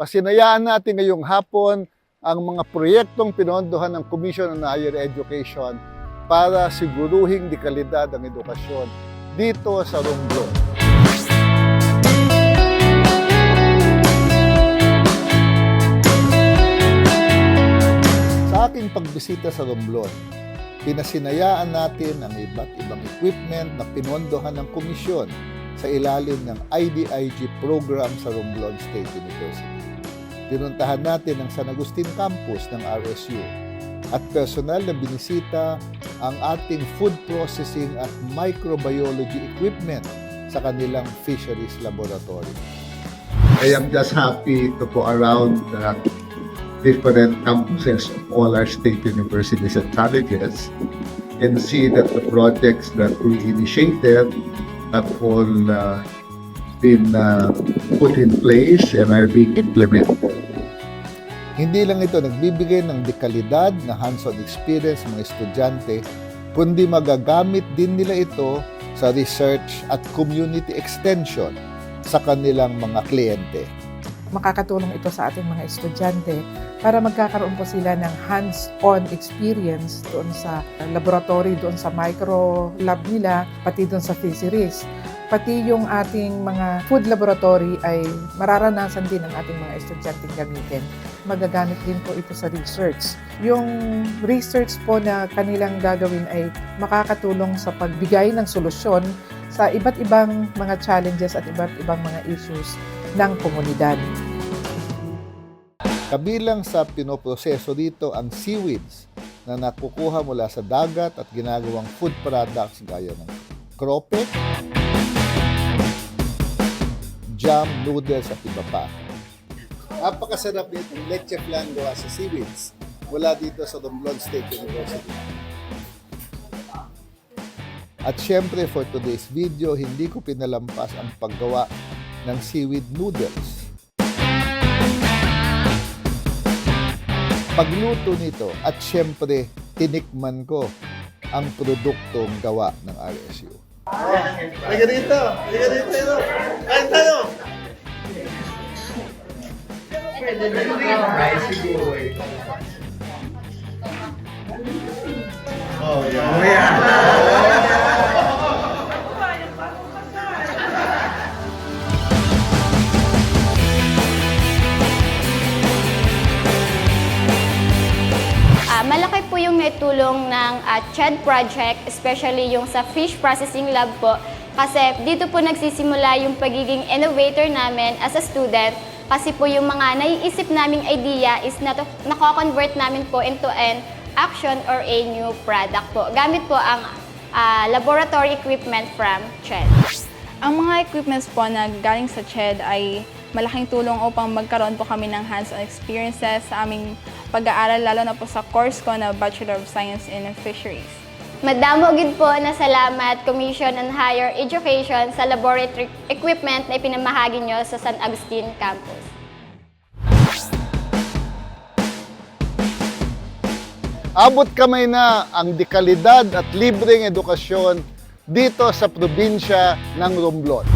Pasinayaan natin ngayong hapon ang mga proyektong pinondohan ng Commission on Higher Education para siguruhing di kalidad ang edukasyon dito sa Romblon. Sa ating pagbisita sa Romblon, pinasinayaan natin ang iba't ibang equipment na pinondohan ng komisyon sa ilalim ng IDIG program sa Romblon State University. Pinuntahan natin ang San Agustin campus ng RSU at personal na binisita ang ating food processing at microbiology equipment sa kanilang fisheries laboratory. I am just happy to go around the different campuses of all our state universities and colleges and see that the projects that we initiated have all uh, been uh, put in place and are being implemented. Hindi lang ito nagbibigay ng dekalidad na hands-on experience mga estudyante, kundi magagamit din nila ito sa research at community extension sa kanilang mga kliyente. Makakatulong ito sa ating mga estudyante para magkakaroon po sila ng hands-on experience doon sa laboratory, doon sa micro lab nila, pati doon sa fisheries. Pati yung ating mga food laboratory ay mararanasan din ng ating mga estudyante gamitin. Magagamit din po ito sa research. Yung research po na kanilang gagawin ay makakatulong sa pagbigay ng solusyon sa iba't ibang mga challenges at iba't ibang mga issues ng komunidad. Kabilang sa pinoproseso dito ang seaweeds na nakukuha mula sa dagat at ginagawang food products gaya ng krope, jam, noodles at iba pa. Napakasarap nito ng leche flan gawa sa seaweeds mula dito sa Romblon State University. At syempre for today's video, hindi ko pinalampas ang paggawa ng seaweed noodles. Pagluto nito at syempre tinikman ko ang produktong gawa ng RSU. Halika dito! Halika dito! Kain tayo! Oh, yeah. Ah, yung naitulong ng ah, CHED project, especially yung sa fish processing lab po. Kasi dito po nagsisimula yung pagiging innovator namin as a student. Kasi po yung mga naiisip naming idea is na nako-convert namin po into an action or a new product po. Gamit po ang ah, laboratory equipment from CHED. Ang mga equipments po na galing sa CHED ay malaking tulong upang magkaroon po kami ng hands-on experiences sa aming pag-aaral, lalo na po sa course ko na Bachelor of Science in Fisheries. Madamo gid po na salamat Commission on Higher Education sa laboratory equipment na ipinamahagi nyo sa San Agustin campus. Abot kamay na ang dekalidad at libreng edukasyon dito sa probinsya ng Romblon.